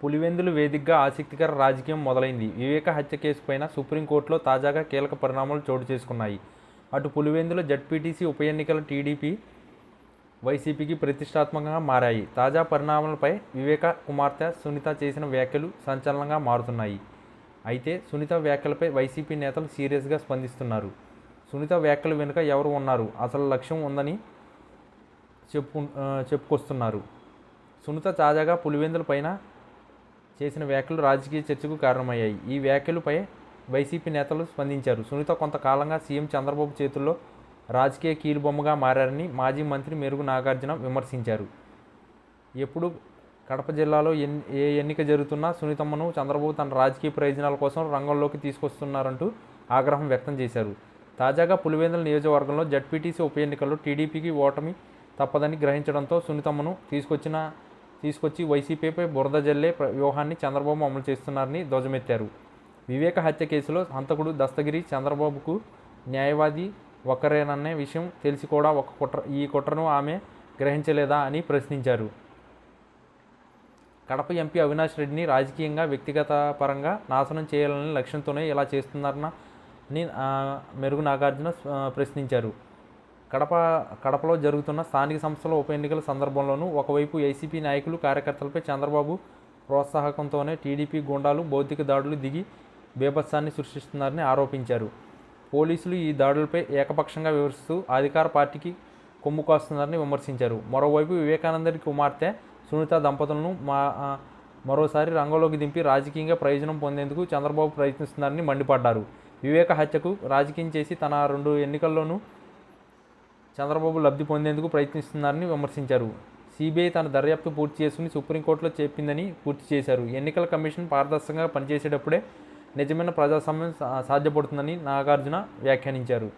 పులివెందులు వేదికగా ఆసక్తికర రాజకీయం మొదలైంది. వివేక హత్య కేసుపైన సుప్రీంకోర్టులో తాజాగా కీలక పరిణామాలు చోటు చేసుకున్నాయి. అటు పులివెందుల జడ్పీటీసీ ఉప ఎన్నికల టీడీపీ వైసీపీకి ప్రతిష్టాత్మకంగా మారాయి. తాజా పరిణామాలపై వివేక కుమార్తె సునీత చేసిన వ్యాఖ్యలు సంచలనంగా మారుతున్నాయి. అయితే సునీత వ్యాఖ్యలపై వైసీపీ నేతలు సీరియస్గా స్పందిస్తున్నారు. సునీత వ్యాఖ్యల వెనుక ఎవరు ఉన్నారు? అసలు లక్ష్యం ఉందని చెప్పు చెప్పుకొస్తున్నారు. సునీత తాజాగా పులివెందుల పైన చేసిన వ్యాఖ్యలు రాజకీయ చర్చకు కారణమయ్యాయి. ఈ వ్యాఖ్యలపై వైసీపీ నేతలు స్పందించారు. సునీత కొంతకాలంగా సీఎం చంద్రబాబు చేతుల్లో రాజకీయ కీలుబొమ్మగా మారారని మాజీ మంత్రి మెరుగు నాగార్జున విమర్శించారు. ఎప్పుడు కడప జిల్లాలో ఎన్ ఏ ఎన్నిక జరుగుతున్నా సునీతమ్మను చంద్రబాబు తన రాజకీయ ప్రయోజనాల కోసం రంగంలోకి తీసుకొస్తున్నారంటూ ఆగ్రహం వ్యక్తం చేశారు. తాజాగా పులివెందుల నియోజకవర్గంలో జడ్పీటీసీ ఉప ఎన్నికల్లో టీడీపీకి ఓటమి తప్పదని గ్రహించడంతో సునీతమ్మను తీసుకొచ్చిన తీసుకొచ్చి వైసీపీపై బురద జల్లే వ్యూహాన్ని చంద్రబాబు అమలు చేస్తున్నారని ధ్వజమెత్తారు. వివేక హత్య కేసులో హంతకుడు దస్తగిరి చంద్రబాబుకు న్యాయవాది ఒక్కరేననే విషయం తెలిసి కూడా ఒక కుట్ర ఈ కుట్రను ఆమె గ్రహించలేదా అని ప్రశ్నించారు. కడప ఎంపీ అవినాష్ రెడ్డిని రాజకీయంగా వ్యక్తిగత పరంగా నాశనం చేయాలనే లక్ష్యంతోనే ఇలా చేస్తున్నారని మెరుగు నాగార్జున ప్రశ్నించారు. కడప కడపలో జరుగుతున్న స్థానిక సంస్థల ఉప ఎన్నికల సందర్భంలోనూ ఒకవైపు ఏసీపీ నాయకులు కార్యకర్తలపై చంద్రబాబు ప్రోత్సాహకంతోనే టీడీపీ గుండాలు భౌతిక దాడులు దిగి బీభత్సాన్ని సృష్టిస్తున్నారని ఆరోపించారు. పోలీసులు ఈ దాడులపై ఏకపక్షంగా వివరిస్తూ అధికార పార్టీకి కొమ్ము కాస్తున్నారని విమర్శించారు. మరోవైపు వివేకానందరి కుమార్తె సునీత దంపతులను మా మరోసారి రంగంలోకి దింపి రాజకీయంగా ప్రయోజనం పొందేందుకు చంద్రబాబు ప్రయత్నిస్తున్నారని మండిపడ్డారు. వివేక హత్యకు రాజకీయం చేసి తన రెండు ఎన్నికల్లోనూ చంద్రబాబు లబ్ధి పొందేందుకు ప్రయత్నిస్తున్నారని విమర్శించారు. సిబిఐ తన దర్యాప్తు పూర్తి చేసుకుని సుప్రీంకోర్టులో చెప్పిందని పూర్తి చేశారు. ఎన్నికల కమిషన్ పారదర్శకంగా పనిచేసేటప్పుడే నిజమైన ప్రజాస్వామ్యం సాధ్యపడుతుందని నాగార్జున వ్యాఖ్యానించారు.